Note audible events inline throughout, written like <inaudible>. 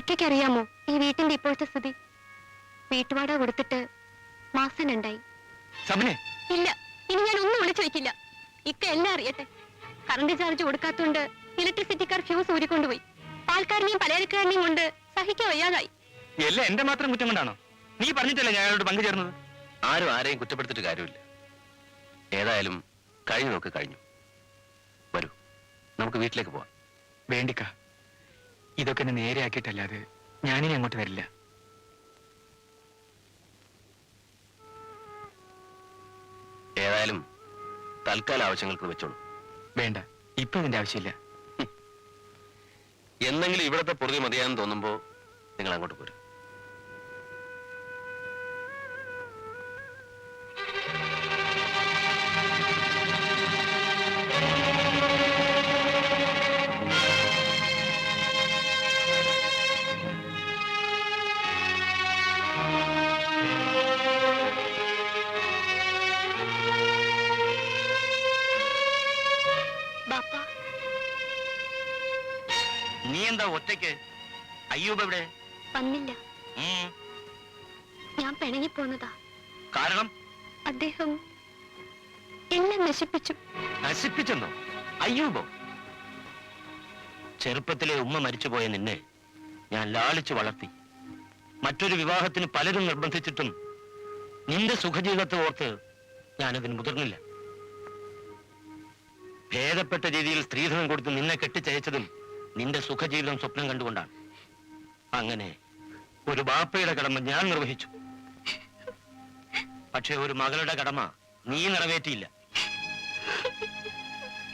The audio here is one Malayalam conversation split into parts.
ഇക്കയ്ക്ക് അറിയാമോ ഈ വീട്ടിന്റെ ഇപ്പോഴത്തെ സ്ഥിതി? വീട്ടുവാടക കൊടുത്തിട്ട് മാസം രണ്ടായി സബിനെ ഇല്ല ഇനി ഞാൻ ഒന്നും വിളിച്ചു വെക്കില്ല. ഇക്ക എല്ലാം അറിയട്ടെ. കറണ്ട് ചാർജ് കൊടുക്കാത്തോണ്ട് ഇലക്ട്രിസിറ്റിക്കാർ ഫ്യൂസ് ഊരിക്കൊണ്ടുപോയി. പാൽക്കാരനെയും പലചരക്കാരനെയും കൊണ്ട് സഹിക്കാൻ വയ്യാതായി. എല്ലാം എന്റെ മാത്രം കുറ്റം കൊണ്ടാണോ? നീ പറഞ്ഞിട്ടല്ലേ ഞാൻ അയാളോട് പങ്കുചേർന്നത് ആരും ആരെയും കുറ്റപ്പെടുത്തിട്ട് കാര്യമില്ല. ഏതായാലും കഴിഞ്ഞു നോക്ക് കഴിഞ്ഞു. വരൂ. നമുക്ക് വീട്ടിലേക്ക് പോവാം. വേണ്ടിക്ക. ഇതൊക്കെ എന്നെ നേരെയാക്കിയിട്ടല്ലാതെ ഞാനിനി അങ്ങോട്ട് വരില്ല. ഏതായാലും തൽക്കാല ആവശ്യങ്ങൾക്ക് വെച്ചോളൂ. വേണ്ട ഇപ്പൊ ഇതിന്റെ ആവശ്യമില്ല. എന്നെങ്കിലും ഇവിടത്തെ പൊറുതി മതിയാന്ന് തോന്നുമ്പോ നിങ്ങൾ അങ്ങോട്ട് പോരും. എന്താ ഒറ്റയ്ക്ക്? അയ്യൂബ് എവിടെ? വന്നില്ല. ഞാൻ പിണങ്ങി പോന്നതാ. കാരണം? അദ്ദേഹം എന്നെ നശിപ്പിച്ചു. നശിപ്പിച്ചെന്നോ? അയ്യൂബോ? ചെറുപ്പത്തിലെ ഉമ്മ മരിച്ചുപോയ നിന്നെ ഞാൻ ലാളിച്ചു വളർത്തി. മറ്റൊരു വിവാഹത്തിന് പലരും നിർബന്ധിച്ചിട്ടും നിന്റെ സുഖജീവിതത്തെ ഓർത്ത് ഞാനതിന് മുതിർന്നില്ല. ഭേദപ്പെട്ട രീതിയിൽ സ്ത്രീധനം കൊടുത്ത് നിന്നെ കെട്ടിച്ചയച്ചതും നിന്റെ സുഖജീവിതം സ്വപ്നം കണ്ടുകൊണ്ടാണ്. അങ്ങനെ ഒരു ബാപ്പയുടെ കടമ ഞാൻ നിർവഹിച്ചു. പക്ഷെ ഒരു മകളുടെ കടമ നീ നിറവേറ്റിയില്ല.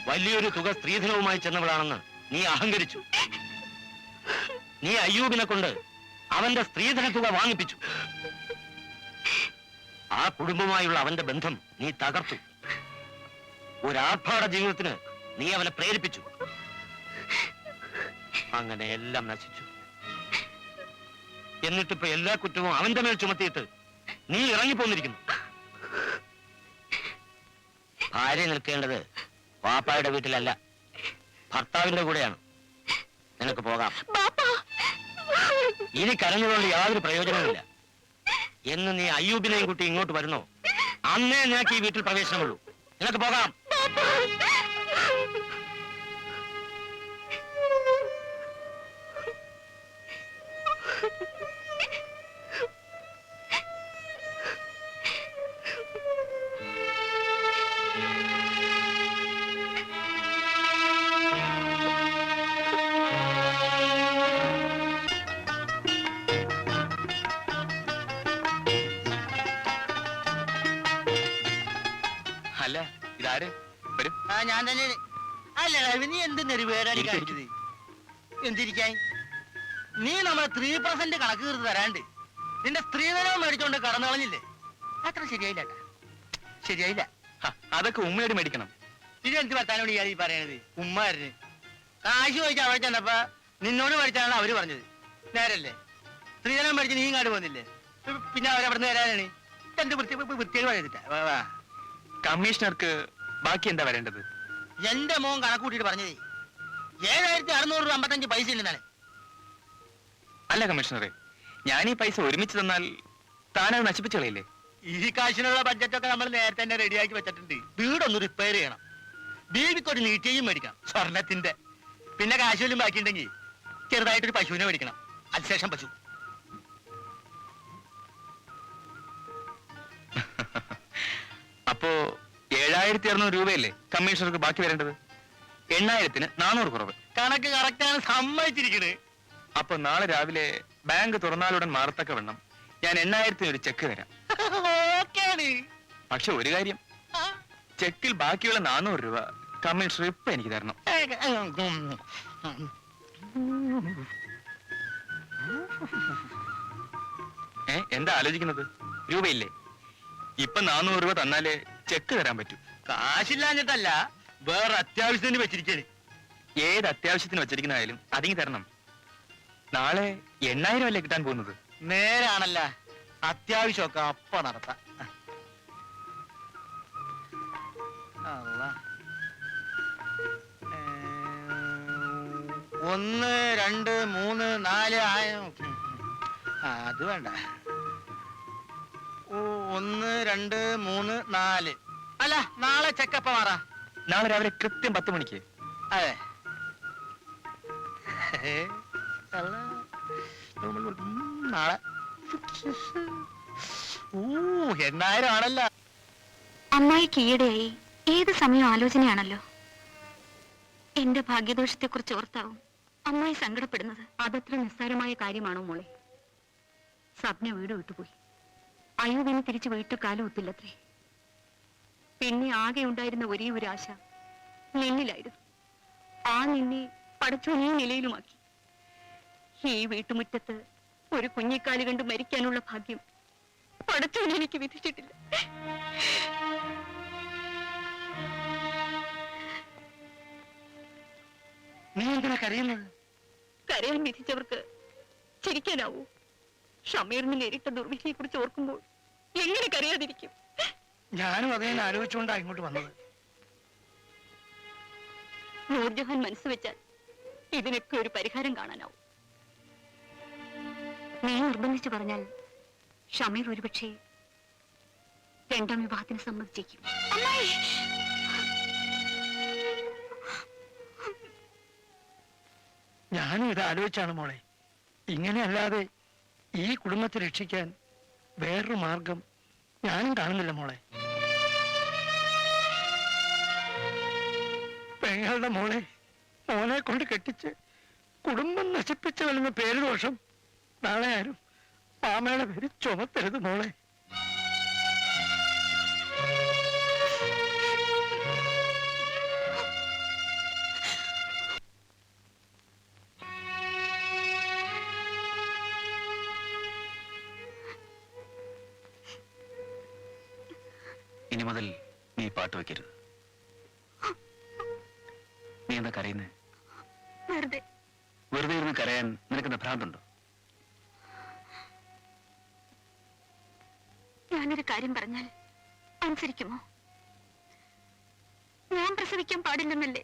വലിയൊരു തുക സ്ത്രീധനവുമായി ചെന്നവളാണെന്ന് നീ അഹങ്കരിച്ചു. നീ അയ്യൂബിനെ കൊണ്ട് അവന്റെ സ്ത്രീധന തുക വാങ്ങിപ്പിച്ചു. ആ കുടുംബമായുള്ള അവന്റെ ബന്ധം നീ തകർത്തു. ഒരാർഭാട ജീവിതത്തിന് നീ അവനെ പ്രേരിപ്പിച്ചു. അങ്ങനെ എല്ലാം നശിച്ചു. എന്നിട്ടിപ്പോ എല്ലാ കുറ്റവും അവന്റെ മേൽ ചുമത്തിയിട്ട് നീ ഇറങ്ങിപ്പോന്നിരിക്കുന്നു. ഭാര്യ നിൽക്കേണ്ടത് പാപ്പായുടെ വീട്ടിലല്ല ഭർത്താവിന്റെ കൂടെയാണ്. നിനക്ക് പോകാം. ഇനി കരഞ്ഞുകൊണ്ട് യാതൊരു പ്രയോജനവുമില്ല. എന്ന് നീ അയ്യൂബിനെയും കുട്ടി ഇങ്ങോട്ട് വരുന്നോ? അന്നേ നിനക്ക് ഈ വീട്ടിൽ പ്രവേശനമുള്ളൂ. നിനക്ക് പോകാം. തന്നെ. അല്ല നീ എന്ത് നെരുവേടാണ് ഇരിക്ക്, കാണിച്ചത്? എന്തിരിക്കാൻ? നീ നമ്മളെ ത്രീ പെർസെന്റ് കണക്ക് തീർത്ത് തരാണ്ട്. നിന്റെ സ്ത്രീധനം മേടിച്ചോണ്ട് കടന്നു കളഞ്ഞില്ലേ? അത്ര ശരിയായില്ല. ശരിയായില്ല. അതൊക്കെ ഉമ്മയോട് മേടിക്കണം. ഇത് എന്ത് വർത്താനോട് ഇയാൾ ഈ പറയണത്? ഉമ്മാരന് കാശ് ചോദിച്ചാൽ അവിടെ ചെന്നപ്പോ നിന്നോട് മേടിച്ചാണ് അവർ പറഞ്ഞത്. നേരല്ലേ? സ്ത്രീധനം മേടിച്ച് നീ ഇങ്ങോട്ട് പോന്നില്ലേ പിന്നെ അവരവിടെ നിന്ന് വരാനാണ്? എന്ത് വൃത്തി വൃത്തിയായി വാ. കമ്മീഷണർക്ക് ബാക്കി എന്താ വരേണ്ടത്? എന്റെ മോൻ കണക്കൂട്ടിട്ട് പറഞ്ഞത് ഏഴായിരത്തി അറുന്നൂറ് രൂപ അമ്പത്തഞ്ച് പൈസ ഇല്ലെന്നാണ്. അല്ല കമ്മീഷണറെ. ഞാൻ ഈ പൈസ ഒരുമിച്ച് തന്നാൽ താനത് നശിപ്പിച്ചു കളയില്ലേ? ഈ കാശിനുള്ള ബഡ്ജറ്റ് ഒക്കെ നമ്മൾ നേരത്തെ തന്നെ റെഡിയാക്കി വെച്ചിട്ടുണ്ട്. വീടൊന്ന് റിപ്പയർ ചെയ്യണം. ബീവിക്ക് ഒരു നീറ്റേയും മേടിക്കണം. സ്വർണത്തിന്റെ. പിന്നെ കാശുവലും ബാക്കിയുണ്ടെങ്കിൽ ചെറുതായിട്ടൊരു പശുവിനെ മേടിക്കണം. അതിശേഷം പശു. <laughs> അപ്പോ ഏഴായിരത്തി അറുന്നൂറ് രൂപയല്ലേ കമ്മീഷണർക്ക് ബാക്കി വരേണ്ടത്? എണ്ണായിരത്തിന് നാനൂറ് കുറവ്. കണക്ക് കറക്റ്റാണ് സമ്മതിച്ചിരിക്കണേ. അപ്പൊ നാളെ രാവിലെ ബാങ്ക് തുറന്നാലുടൻ മാറത്തക്ക വണ്ണം. ഞാൻ എണ്ണായിരത്തിന് ഒരു ചെക്ക് തരാം. പക്ഷെ ഒരു കാര്യം ചെക്കിൽ ബാക്കിയുള്ള നാനൂറ് രൂപ കമ്മീഷണർ ഇപ്പൊ എനിക്ക് തരണം. ഏ എന്താ ആലോചിക്കുന്നത്? രൂപയില്ലേ? ഇപ്പൊ നാനൂറ് രൂപ തന്നാലേ ചെക്ക് തരാൻ പറ്റൂ. കാശില്ലാഞ്ഞിട്ടല്ല വേറെ അത്യാവശ്യത്തിന് വെച്ചിരിക്കണ് ഏത് അത്യാവശ്യത്തിന് വെച്ചിരിക്കുന്നതായാലും അതിങ്ങി തരണം. നാളെ എണ്ണായിരം അല്ലേ കിട്ടാൻ പോകുന്നത്? നേരാണല്ല. അത്യാവശ്യമൊക്കെ അപ്പ നടത്താം. അള്ളാ. ഒന്ന് രണ്ട് മൂന്ന് നാല് ആയ- അത് വേണ്ട. ഒന്ന് രണ്ട് മൂന്ന് നാല്. അല്ല നാളെ ചെക്കപ്പ് മാറാ. നാളെ രാവിലെ കൃത്യം പത്ത് മണിക്ക്. അതെ. നാളെ. ഊ എണ്ണായിരം ആണല്ല. അമ്മായിക്ക് ഈയിടെയായി ഏത് സമയം ആലോചനയാണല്ലോ? എന്റെ ഭാഗ്യദോഷത്തെ കുറിച്ച് ഓർത്താവും അമ്മായി സങ്കടപ്പെടുന്നത്. അതത്ര നിസ്സാരമായ കാര്യമാണോ മോളെ? സ്വപ്ന വീട് വിട്ടുപോയി. അയ്യൂബിന് തിരിച്ചു വീട്ടു കാലം ഒത്തില്ലത്രേ. പിന്നെ ആകെ ഉണ്ടായിരുന്ന ഒരേ ഒരു ആശ നിന്നിലായിരുന്നു. ആ നിന്നെ പടച്ചോൻ ഈ നിലയിലുമാക്കി. ഈ വീട്ടുമുറ്റത്ത് ഒരു കുഞ്ഞിക്കാൽ കണ്ട് മരിക്കാനുള്ള ഭാഗ്യം പടച്ചോൻ എനിക്ക് വിധിച്ചിട്ടില്ല. നീ എന്തിനാ കരയുന്നത്? കരയാൻ വിധിച്ചവർക്ക് ചിരിക്കാനാവൂ? ഷമീറിന് നേരിട്ട ദുർവിധിയെ കുറിച്ച് ഓർക്കുമ്പോൾ എങ്ങനെ കരയാതിരിക്കും? ഞാനും അതേ ആലോചിച്ചുകൊണ്ടാ ഇങ്ങോട്ട് വന്നത്. നൂർജഹാൻ മനസ്സ് വെച്ചാൽ ഇതിനൊക്കെ ഒരു പരിഹാരം കാണാനാവും. നീ നിർബന്ധിച്ചു പറഞ്ഞാൽ ഷമീർ ഒരുപക്ഷെ രണ്ടാം വിവാഹത്തിന് സമ്മതിച്ചേക്കും. ഞാനും ഇത് ആലോചിച്ചാണ് മോളെ. ഇങ്ങനെയല്ലാതെ ഈ കുടുംബത്തെ രക്ഷിക്കാൻ വേറൊരു മാർഗം ഞാനും കാണുന്നില്ല മോളെ. പെങ്ങളുടെ മോളെ മോനെ കൊണ്ട് കെട്ടിച്ച് കുടുംബം നശിപ്പിച്ചവനെന്ന പേര് ദോഷം നാളെ ആരും മാമയുടെ പേര് ചുമത്തരുത് മോളെ. ഇനി മുതൽ നീ പാട്ട് വെക്കരുത്. നീ എന്താ കരയുന്നത് വെറുതെ. വെറുതെ ഇരുന്ന് കരയാൻ നിനക്കെന്താ ഭ്രാന്തുണ്ടോ? ഞാനൊരു കാര്യം പറഞ്ഞാൽ അനുസരിക്കുമോ? ഞാൻ പ്രസവിക്കാൻ പാടില്ലെന്നല്ലേ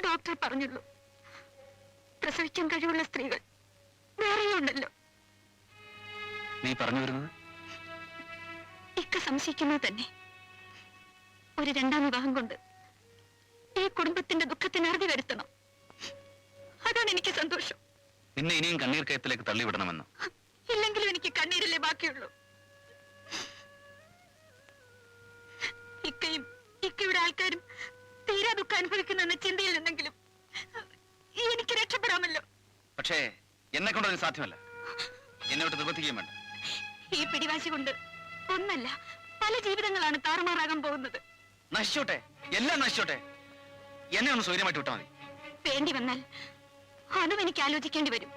ഡോക്ടർ പറഞ്ഞുള്ളൂ. പ്രസവിക്കാൻ കഴിവുള്ള സ്ത്രീകൾ വേറെയുണ്ടല്ലോ നീ പറഞ്ഞു വരുന്നത്? ഇക്ക സംശയിക്കുന്നത് തന്നെ. ഒരു രണ്ടാം വിവാഹം കൊണ്ട് ഈ കുടുംബത്തിന്റെ ദുഃഖത്തിന് അറുതി വരുത്തണം. അതാണ് എനിക്ക് സന്തോഷം. നിന്നെ ഇനിയും കണ്ണീർ കയത്തിലേക്ക് തള്ളിവിടണമെന്ന്. ഇല്ലെങ്കിലും എനിക്ക് കണ്ണീരല്ലേ ബാക്കിയുള്ളൂ. ഇക്കയും ഇക്കയുടെ ആൾക്കാരും തീരാ ദുഃഖം അനുഭവിക്കുന്നെന്ന ചിന്തയിൽ നിന്നെങ്കിലും എനിക്ക് രക്ഷപ്പെടാമല്ലോ. പക്ഷേ എന്നെ കൊണ്ട് അതിന് സാധ്യമല്ല. എന്നോട് നിർബന്ധിക്കുകയും വേണ്ട. ഈ പിടിവാശി കൊണ്ട് ഒന്നല്ല പല ജീവിതങ്ങളാണ് താറുമാറാകാൻ പോകുന്നത്. നശിച്ചോട്ടെ എല്ലാം നശിച്ചോട്ടെ. എന്നെ ഒന്ന് സൗകര്യമായിട്ട് വിട്ടാൽ മതി. വേണ്ടി വന്നാൽ അതും എനിക്ക് ആലോചിക്കേണ്ടി വരും.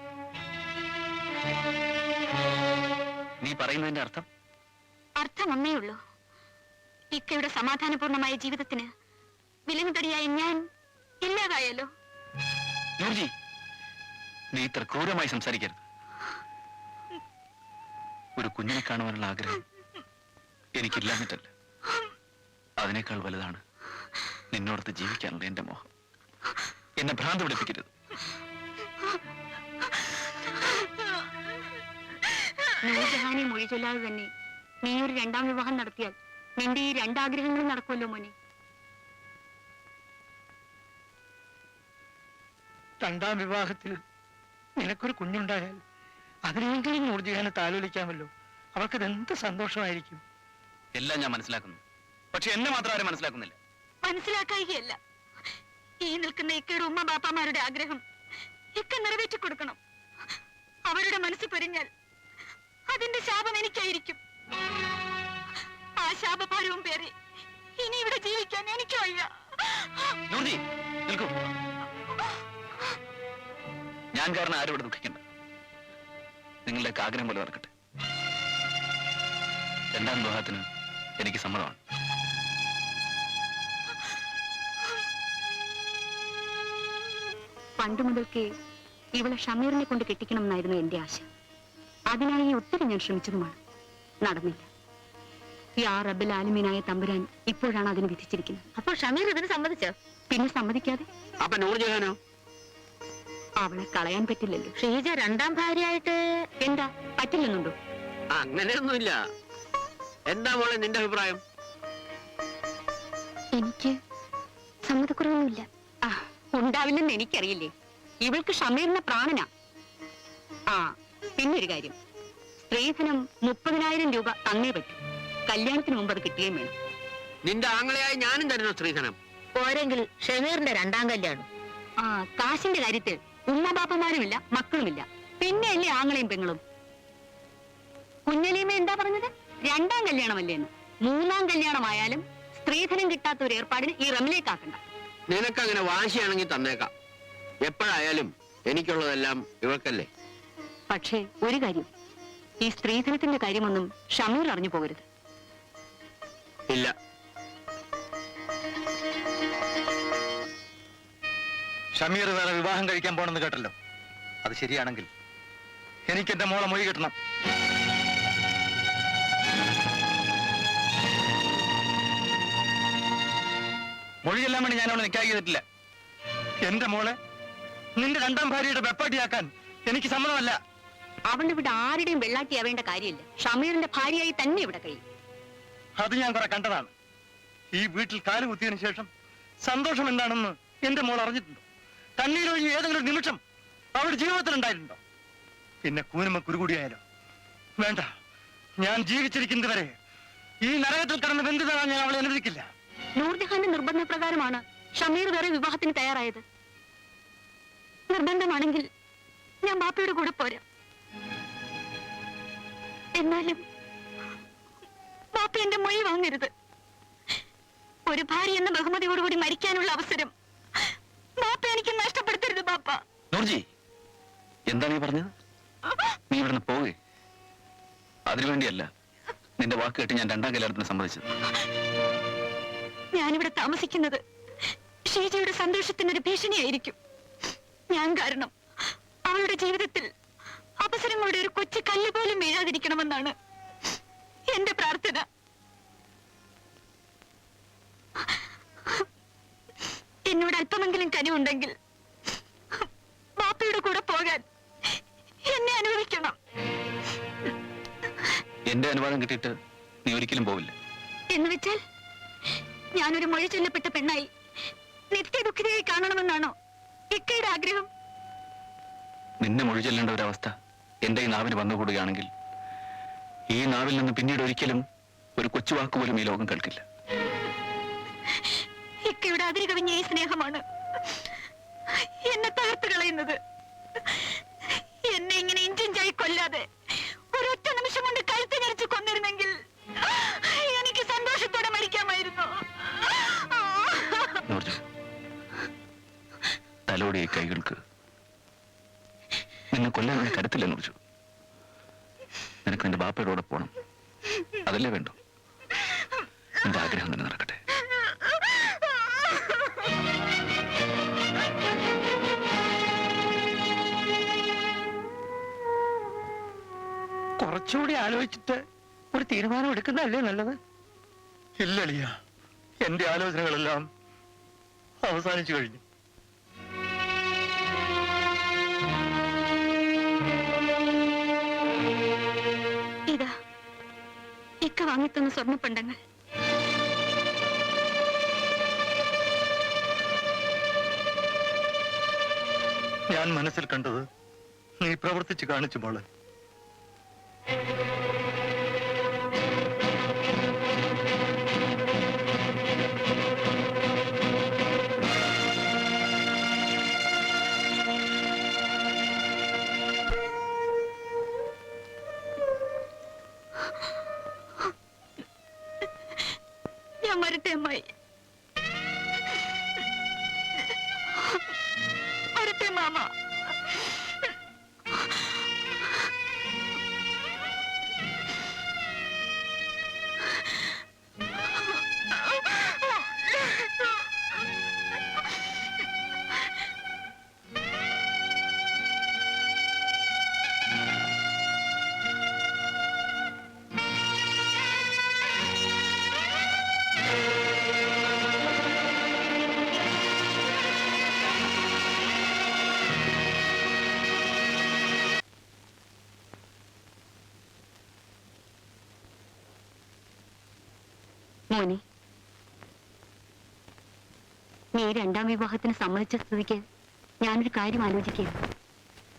നീ പറയുന്നതിന്റെ അർത്ഥം? അർത്ഥം ഒന്നേ ഉള്ളൂ. ഇക്കയുടെ സമാധാനപൂർണമായ ജീവിതത്തിന് വിലങ്ങുതടിയായ ഞാൻ ഇല്ലാതായാലോ നീ ഇത്ര ക്രൂരമായി സംസാരിക്കരുത്. ഒരു കുഞ്ഞിനെ കാണുവാനുള്ള ആഗ്രഹം എനിക്കില്ലാഞ്ഞിട്ടല്ല. അതിനേക്കാൾ വലുതാണ് നിന്നോടത്ത് ജീവിക്കാനുള്ള എന്റെ മോഹം. എന്നെ ഭ്രാന്ത് പിടിപ്പിക്കരുത്. നൂർജഹാനെ മൊഴി ചൊല്ലാതെ തന്നെ നീ ഒരു രണ്ടാം വിവാഹം നടത്തിയാൽ നിന്റെ ഈ രണ്ടാഗ്രഹങ്ങളും നടക്കുമല്ലോ മോനെ. രണ്ടാം വിവാഹത്തിൽ നിനക്കൊരു കുഞ്ഞുണ്ടായാൽ അതിനെങ്കിലും നൂർജിഹാനെ താലോലിക്കാമല്ലോ. അവൾക്ക് എന്ത് സന്തോഷമായിരിക്കും? എല്ലാം ഞാൻ മനസ്സിലാക്കുന്നു. പക്ഷെ എന്നെ മാത്രം ആരും മനസ്സിലാക്കുന്നില്ല. മനസ്സിലാക്കായികയല്ല. ഈ നിൽക്കുന്ന ഇക്കയുടെ ഉമ്മ ബാപ്പാമാരുടെ ആഗ്രഹം ഇക്ക നിറവേറ്റി കൊടുക്കണം അവരുടെ മനസ്സ് പൊരിഞ്ഞാൽ അതിന്റെ ശാപം എനിക്കായിരിക്കും. ആ ശാപഭാരവും പേറി ഇനി ഇവിടെ ജീവിക്കാൻ എനിക്ക് വയ്യ. ഞാൻ കാരണം ആരും ഇവിടെ ദുഃഖിക്കണ്ട. നിങ്ങളുടെ ആഗ്രഹം പോലെ നടക്കട്ടെ. രണ്ടാം വിവാഹത്തിന് എനിക്ക് സമ്മതമാണ്. പണ്ട് മുതൽക്കേ ഇവളെ ഷമീറിനെ കൊണ്ട് കെട്ടിക്കണമെന്നായിരുന്നു എന്റെ ആശ. അതിനായി ഒത്തിരി ഞാൻ ശ്രമിച്ചതുമാണ്. നടന്നില്ല. ആ റബ്ബൽ ആലിമീനായ തമ്പുരാൻ ഇപ്പോഴാണ് അതിന് വിധിച്ചിരിക്കുന്നത്. അപ്പോൾ ഷമീർ ഇതിന് സമ്മതിച്ചോ? പിന്നെ സമ്മതിക്കാതെ? അപ്പൊ നൂർജഹാനോ അവളെ കളയാൻ പറ്റില്ലല്ലോ. ഷീജ രണ്ടാം ഭാര്യയായിട്ട് എന്താ? പറ്റില്ലെന്നുണ്ടോ? അങ്ങനെയൊന്നുമില്ല. എന്താ മോളെ നിന്റെ അഭിപ്രായം? എനിക്ക് സമ്മതക്കുറവൊന്നുമില്ല. ആ. ഉണ്ടാവില്ലെന്ന് എനിക്കറിയില്ലേ? ഇവൾക്ക് ഷമീറിന്റെ പ്രാണനാ. ആ പിന്നൊരു കാര്യം. സ്ത്രീധനം മുപ്പതിനായിരം രൂപ തന്നേ പറ്റും. കല്യാണത്തിന് മുമ്പ് അത് കിട്ടുകയും വേണം. നിന്റെ ആങ്ങളെയായി ഞാനും തരുന്നു സ്ത്രീധനം. പോരെങ്കിൽ ഷമീറിന്റെ രണ്ടാം കല്യാണം. ആ കാശിന്റെ കാര്യത്തിൽ ഉമ്മബാപ്പമാരുമില്ല മക്കളുമില്ല. പിന്നെ അല്ലേ ആങ്ങളെയും പെങ്ങളും? കുഞ്ഞലീമ എന്താ പറഞ്ഞത്? രണ്ടാം കല്യാണമല്ലേന്ന്. മൂന്നാം കല്യാണമായാലും സ്ത്രീധനം കിട്ടാത്ത ഒരു ഏർപ്പാടിന് ഈ റമിലേക്കാക്കണ്ട നിനക്കങ്ങനെ വാശിയാണെങ്കിൽ തന്നേക്കാം. എപ്പോഴായാലും എനിക്കുള്ളതെല്ലാം ഇവൾക്കല്ലേ? പക്ഷേ ഒരു കാര്യം. ഈ സ്ത്രീധനത്തിന്റെ കാര്യമൊന്നും ഷമീർ അറിഞ്ഞു പോകരുത്. ഇല്ല. ഷമീർ വേറെ വിവാഹം കഴിക്കാൻ പോണെന്ന് കേട്ടല്ലോ. അത് ശരിയാണെങ്കിൽ എനിക്ക് എന്റെ മോളെ മൊഴി കിട്ടണം. മൊഴിയെല്ലാം വേണ്ടി ഞാൻ അവളെ നിക്കായി ചെയ്തിട്ടില്ല. എന്റെ മോളെ നിന്റെ രണ്ടാം ഭാര്യയുടെ വെപ്പാട്ടിയാക്കാൻ എനിക്ക് സമ്മതമല്ല. അവന്റെ ഇവിടെ ആരുടെയും വെള്ളാട്ടിയാവേണ്ട കാര്യമില്ല. ഷമീറിന്റെ ഭാര്യയായി തന്നെ ഇവിടെ കഴിയും. അത് ഞാൻ കുറെ കണ്ടതാണ്. ഈ വീട്ടിൽ കാൽ കുത്തിയതിനു ശേഷം സന്തോഷം എന്താണെന്ന് എന്റെ മോൾ അറിഞ്ഞിട്ടുണ്ടോ? കണ്ണീരൊഴിഞ്ഞ് ഏതെങ്കിലും ഒരു നിമിഷം അവരുടെ ജീവിതത്തിൽ ഉണ്ടായിട്ടുണ്ടോ? പിന്നെ കൂനമ്മ കുരുകൂടിയായാലോ? വേണ്ട. ഞാൻ ജീവിച്ചിരിക്കുന്നത് വരെ ഈ നരകത്തിൽ കടന്ന് ബന്ധിതരാൻ ഞാൻ അവളെ അനുവദിക്കില്ല. നൂർജഹാന്റെ നിർബന്ധപ്രകാരമാണ് ഷമീർ വേറെ വിവാഹത്തിന് തയ്യാറായത്. നിർബന്ധമാണെങ്കിൽ ഞാൻ ബാപ്പയുടെ കൂടെ പോരാ. എന്നാലും ബാപ്പ എന്റെ മൊഴി വാങ്ങരുത്. ഒരു ഭാര്യ എന്ന ബഹുമതിയോടുകൂടി മരിക്കാനുള്ള അവസരം ബാപ്പ എനിക്ക് നഷ്ടപ്പെടുത്തരുത് ബാപ്പ. നൂർജി എന്താ നീ പറഞ്ഞത്? നീ ഇവിടുന്ന് പോവേ. അതിനുവേണ്ടിയല്ല നിന്റെ വാക്ക് കേട്ട് ഞാൻ രണ്ടാം കല്യാണത്തിന് സമ്മതിച്ചത്. ഞാനിവിടെ താമസിക്കുന്നത് ഷീജയുടെ സന്തോഷത്തിനൊരു ഭീഷണിയായിരിക്കും. ഞാൻ കാരണം അവളുടെ ജീവിതത്തിൽ അവസരങ്ങളുടെ ഒരു കൊച്ചു കല്ല് പോലും വീഴാതിരിക്കണമെന്നാണ് എന്റെ പ്രാർത്ഥന. എന്നോട് അല്പമെങ്കിലും കനിവുണ്ടെങ്കിൽ ബാപ്പയുടെ കൂടെ പോകാൻ എന്നെ അനുവദിക്കണം എന്റെ അനുവാദം കിട്ടിയിട്ട് നീ ഒരിക്കലും പോവില്ല. എന്ന് വെച്ചാൽ ഞാനൊരു മൊഴി ചൊല്ലപ്പെട്ട പെണ്ണായി. നിത്യദുഃഖിതയായി കാണണമെന്നാണോ ഇക്കയുടെ ആഗ്രഹം? നിന്നെ മൊഴി ചൊല്ലേണ്ട ഒരവസ്ഥ എന്റെ ഈ നാവിന് വന്നുകൂടുകയാണെങ്കിൽ ഈ നാവിൽ നിന്ന് പിന്നീട് ഒരിക്കലും ഒരു കൊച്ചുവാക്കുപോലും വാക്ക് ഈ ലോകം കേൾക്കില്ല. ഇക്കയുടെ അതിര് കവിഞ്ഞ ഈ സ്നേഹമാണ് എന്നെ തകർത്ത് കളയുന്നത്. എന്നെ ഇങ്ങനെ ഇഞ്ചിഞ്ചായി കൊല്ലാതെ ഒരൊറ്റ നിമിഷം കൊണ്ട് കഴുത്ത് ഞെരിച്ച് കൊന്നിരുന്നെങ്കിൽ തലോടിയ കൈകൾക്ക്. നിന്നെ എന്നെ കരുത്തില്ലെന്ന് വിളിച്ചു. നിനക്ക് നിന്റെ ബാപ്പയുടെ കൂടെ പോണം. അതല്ലേ വേണ്ടു? നിന്റെ ആഗ്രഹം തന്നെ നടക്കട്ടെ. കുറച്ചുകൂടി ആലോചിച്ചിട്ട് ഒരു തീരുമാനം എടുക്കുന്നതല്ലേ നല്ലത്? ഇല്ലളിയ എന്റെ ആലോചനകളെല്ലാം അവസാനിച്ചു കഴിഞ്ഞു. വാങ്ങിത്തന്ന സ്വർണപ്പണ്ടങ്ങൾ. ഞാൻ മനസ്സിൽ കണ്ടത് നീ പ്രവർത്തിച്ച് കാണിച്ചു മോളെ. ഞാൻ വരട്ടെ അമ്മായി മോനെ. നീ രണ്ടാം വിവാഹത്തിന് സമ്മതിച്ച സ്ഥിതിക്ക് ഞാനൊരു കാര്യം ആലോചിക്കുകയാണ്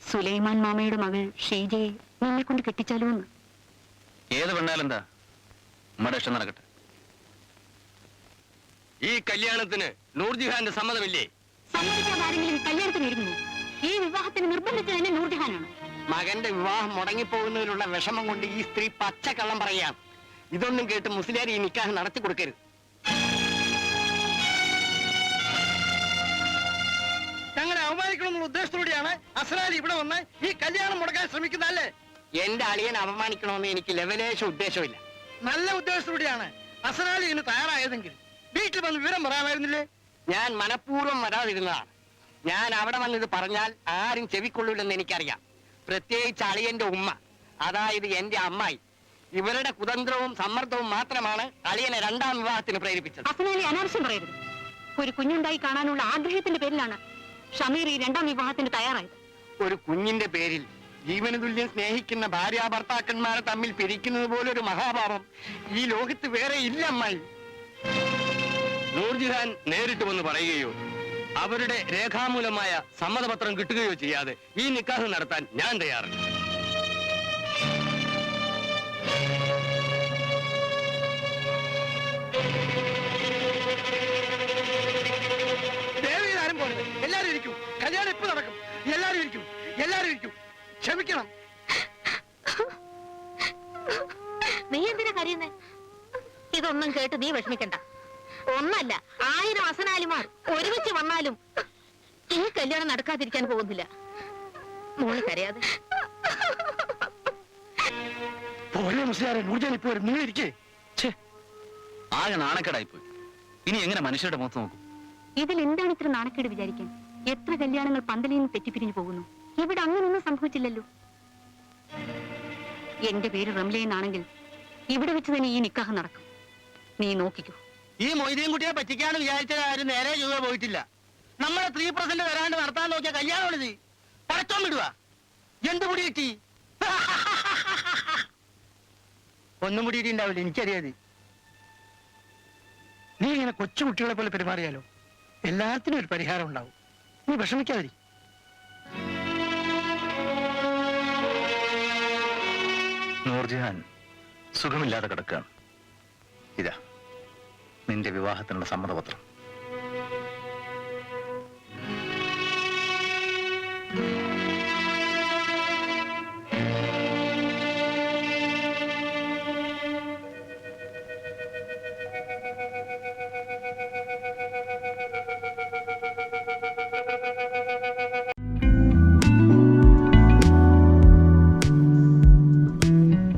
സുലൈമാൻ മാമയുടെ മകൾ ഷീജയെ നിന്നെ കൊണ്ട് കെട്ടിച്ചാലോ എന്ന്. ഏത് പെണ്ണാലെന്താ? നമ്മുടെ ഇഷ്ടം നടക്കട്ടെ. ഈ കല്യാണത്തിന് നൂർജിഹാന്റെ സമ്മതമില്ലേ? സമ്മതിക്കാതെ ആരെങ്കിലും കല്യാണത്തിന് ഈ വിവാഹത്തിന് നിർബന്ധിച്ചത് തന്നെ നൂർജഹാനാണ്. മകന്റെ വിവാഹം മുടങ്ങിപ്പോകുന്നതിലുള്ള വിഷമം കൊണ്ട് ഈ സ്ത്രീ പച്ചക്കള്ളം പറയാം ഇതൊന്നും കേട്ട് മുസ്ലിയാർ ഈ നിക്കാഹ് നടത്തി കൊടുക്കരുത്. ഞങ്ങളെ അവമാനിക്കണമെന്നുള്ള ഉദ്ദേശത്തോടെയാണ് അസലാലി ഇവിടെ വന്ന് ഈ കല്യാണം മുടക്കാൻ ശ്രമിക്കുന്നതല്ലേ? എന്റെ അളിയനെ അപമാനിക്കണമെന്ന് എനിക്ക് ലെവലേശ ഉദ്ദേശമില്ല നല്ല ഉദ്ദേശത്തോടെയാണ് അസലാലി ഇതിന് തയ്യാറായതെങ്കിൽ വീട്ടിൽ വന്ന് വിവരം പറയാമായിരുന്നില്ലേ? ഞാൻ മനഃപൂർവം വരാതിരുന്നതാണ്. ഞാൻ അവിടെ വന്ന് ഇത് പറഞ്ഞാൽ ആരും ചെവിക്കൊള്ളൂലെന്ന് എനിക്കറിയാം. പ്രത്യേകിച്ച് അളിയന്റെ ഉമ്മ അതായത് എന്റെ അമ്മായി ഇവരുടെ കുതന്ത്രവും സമ്മർദ്ദവും മാത്രമാണ് അളിയനെ രണ്ടാം വിവാഹത്തിന് പ്രേരിപ്പിച്ചത്. അസനാലി അനാവശ്യം പറയരുത്. ഒരു കുഞ്ഞുണ്ടായി കാണാനുള്ള ആഗ്രഹത്തിന്റെ പേരിലാണ് ഷമീർ ഈ രണ്ടാം വിവാഹത്തിന് തയ്യാറായത്. ഒരു കുഞ്ഞിന്റെ പേരിൽ ജീവന തുല്യം സ്നേഹിക്കുന്ന ഭാര്യ ഭർത്താക്കന്മാരെ തമ്മിൽ പിരിക്കുന്നത് പോലെ ഒരു മഹാഭാവം ഈ ലോകത്ത് വേറെ ഇല്ല അമ്മായി. നൂർജിഹാൻ നേരിട്ട് വന്ന് പറയുകയോ അവരുടെ രേഖാമൂലമായ സമ്മതപത്രം കിട്ടുകയോ ചെയ്യാതെ ഈ നിക്കാഹ് നടത്താൻ ഞാൻ തയ്യാറല്ല. എല്ലാരും ഇരിക്കൂ. ക്ഷമിക്കണം. നീ എന്തിനാ കരയുന്നേ? ഇതൊന്നും കേട്ട് നീ വിഷമിക്കണ്ട. ഒന്നല്ല ആയിരം അസനാലിമാർ ഒരുമിച്ച് വന്നാലും ഈ കല്യാണം നടക്കാതിരിക്കാൻ പോകുന്നില്ല. മോൾ കരയാതെ. പോലെ മുസ്ലിയാരെ വരും നിങ്ങൾ ഇരിക്കേ. ആകെ നാണക്കേടായിപ്പോയി. ഇനി എങ്ങനെ മനുഷ്യരുടെ മുഖത്ത് നോക്കും? ഇതിൽ എന്താണ് ഇത്ര നാണക്കേട് വിചാരിക്കാൻ? എത്ര കല്യാണങ്ങൾ പന്തലിൽ നിന്ന് തെറ്റിപ്പിരിഞ്ഞു പോകുന്നു? ഇവിടെ അങ്ങനൊന്നും സംഭവിച്ചില്ലല്ലോ. എന്റെ പേര് റംല എന്നാണെങ്കിൽ ഇവിടെ വെച്ച് തന്നെ ഈ നിക്കാഹ് നടക്കും. നീ നോക്കിക്കോ. ഈ മൊയ്തീൻ കുട്ടിയെ പറ്റിക്കാന്ന് വിചാരിച്ചത് ആരും നേരെ ചൊവ്വ പോയിട്ടില്ല. നമ്മളെ ത്രീ പെർസെന്റ് വരാണ്ട് നടത്താൻ നോക്കിയ കല്യാണമാണിത് പടച്ചോൻ വിടുക എന്ത് മുടി കിട്ടി? ഒന്നും മുടി കിട്ടിണ്ടാവില്ല എനിക്കറിയാത് നീ ഇങ്ങനെ കൊച്ചുകുട്ടികളെ പോലെ പെരുമാറിയാലോ? എല്ലാത്തിനും ഒരു പരിഹാരം ഉണ്ടാവും. നീ വിഷമിക്കാതിരി. നൂർജഹാൻ സുഖമില്ലാതെ കിടക്കുകയാണ്. ഇതാ നിന്റെ വിവാഹത്തിനുള്ള സമ്മതപത്രം.